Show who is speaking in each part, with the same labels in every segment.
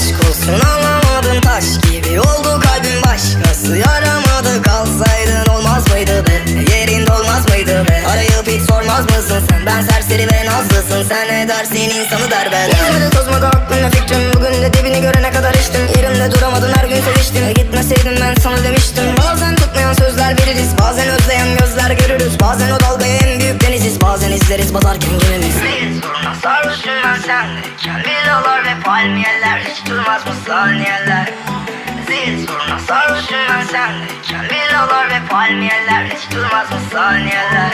Speaker 1: aşk olsun anlamadın taş gibi oldu kalbim başkası. Yaramadı kalsaydın olmaz mıydı be? E, Yerin dolmaz mıydı be? Arayıp hiç sormaz mısın sen? Ben serseri ve nazlısın. Sen ne dersin? İnsanı der ben. Yüzmedi tozmadı aklımda fikrim. Bugün de dibini görene kadar içtim. Yerimde duramadım her gün seviştim. E gitmeseydim ben sana demiştim. Bazen tutmayan sözler veririz bazen özleyen gözler görürüz. Bazen o dalgaya en büyük deniziz. Bazen izleriz batarken gemimiz Sarhoşum ben senle gel bir palmiyeler Hiç durmaz mı saniyeler Zil soruna sarhoşum ben sendeyken Villalar ve palmiyeler Hiç durmaz mı saniyeler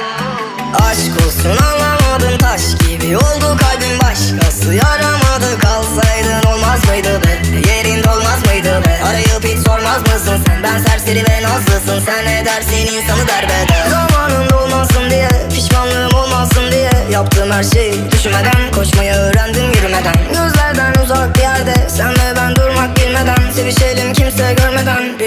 Speaker 1: Aşk olsun anlamadın taş gibi Oldu kalbin başkası yaramadı Kalsaydın olmaz mıydı be? Yerinde olmaz mıydı be? Arayıp hiç sormaz mısın sen? Ben serseri ve nazlısın. Sen edersin insanı derbeder. Zamanında olmasın diye Pişmanlığım olmasın diye Yaptığım her şeyi düşünmeden Koşmayı öğrendim yürümeden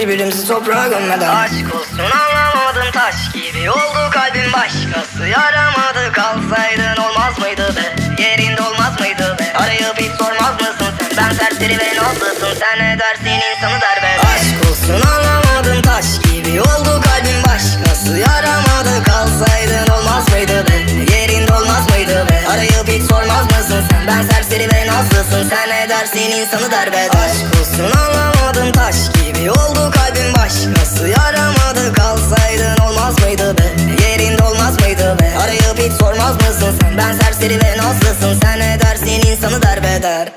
Speaker 1: Birbirimizi toprağa gömmeden. Aşk olsun anlamadın taş gibi Oldu kalbin başkası yaramadı Kalsaydın olmaz mıydı be? Yerinde olmaz mıydı be? Arayıp hiç sormaz mısın sen? Ben serseri ve nazlısın. Sen edersin insanı derbeder Aşk olsun anlamadın taş gibi Oldu kalbin başkası yaramadı Kalsaydın olmaz mıydı be? Yerinde olmaz mıydı be? Arayıp hiç sormaz mısın sen? Ben serseri ve nazlısın. Sen edersin insanı derbeder Aşk olsun anlamadın serseri ve nazlısın Sen edersin insanı derbeder